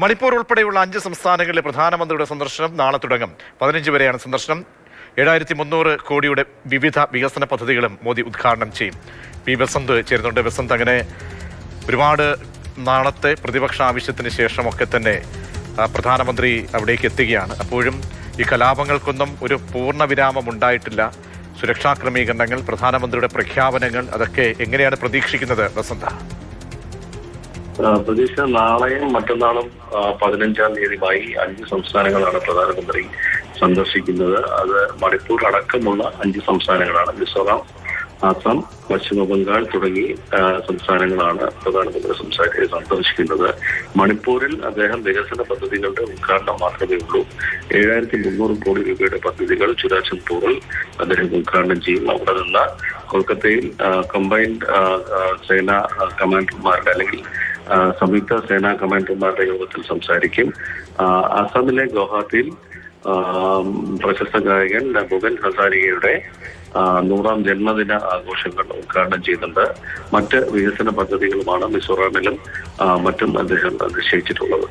മണിപ്പൂർ ഉൾപ്പെടെയുള്ള അഞ്ച് സംസ്ഥാനങ്ങളിലെ പ്രധാനമന്ത്രിയുടെ സന്ദർശനം നാളെ തുടങ്ങും. പതിനഞ്ച് വരെയാണ് സന്ദർശനം. ഏഴായിരത്തി മുന്നൂറ് കോടിയുടെ വിവിധ വികസന പദ്ധതികളും മോദി ഉദ്ഘാടനം ചെയ്യും. പി ബസന്ത് ചേരുന്നുണ്ട്. ബസന്ത് അങ്ങനെ ഒരുപാട് നാളത്തെ പ്രതിപക്ഷ ആവശ്യത്തിന് ശേഷമൊക്കെ തന്നെ പ്രധാനമന്ത്രി അവിടേക്ക് എത്തുകയാണ്. അപ്പോഴും ഈ കലാപങ്ങൾക്കൊന്നും ഒരു പൂർണ വിരാമം ഉണ്ടായിട്ടില്ല. സുരക്ഷാ ക്രമീകരണങ്ങൾ പ്രധാനമന്ത്രിയുടെ പ്രഖ്യാപനങ്ങൾ അതൊക്കെ എങ്ങനെയാണ് പ്രതീക്ഷിക്കുന്നത്? ബസന്ത ആ, പ്രതീക്ഷ നാളെയും മറ്റന്നാളും പതിനഞ്ചാം തീയതിയുമായി അഞ്ച് സംസ്ഥാനങ്ങളാണ് പ്രധാനമന്ത്രി സന്ദർശിക്കുന്നത്. അത് മണിപ്പൂർ അടക്കമുള്ള അഞ്ച് സംസ്ഥാനങ്ങളാണ്. മിസോറാം ആസാം പശ്ചിമ ബംഗാൾ തുടങ്ങി സംസ്ഥാനങ്ങളാണ് പ്രധാനമന്ത്രി സംസാരി സന്ദർശിക്കുന്നത്. മണിപ്പൂരിൽ അദ്ദേഹം വികസന പദ്ധതികളുടെ ഉദ്ഘാടനം മാത്രമേ ഉള്ളൂ. ഏഴായിരത്തി മുന്നൂറ് കോടി രൂപയുടെ പദ്ധതികൾ ചുരാചന്ദ്പൂറിൽ അദ്ദേഹം ഉദ്ഘാടനം ചെയ്യും. അവിടെ നിന്ന് കൊൽക്കത്തയിൽ കമ്പൈൻഡ് സേനാ കമാൻഡർമാരുടെ അല്ലെങ്കിൽ സംയുക്ത സേനാ കമാൻഡർമാരുടെ യോഗത്തിൽ സംസാരിക്കും. അസമിലെ ഗുവാഹത്തിയിൽ പ്രശസ്ത ഗായകൻ ഭുവൻ ഹസാരികയുടെ നൂറാം ജന്മദിന ആഘോഷങ്ങൾ ഉദ്ഘാടനം ചെയ്യുന്നുണ്ട്. മറ്റ് വികസന പദ്ധതികളുമാണ് മിസോറാമിലും മറ്റും അദ്ദേഹം നിശ്ചയിച്ചിട്ടുള്ളത്.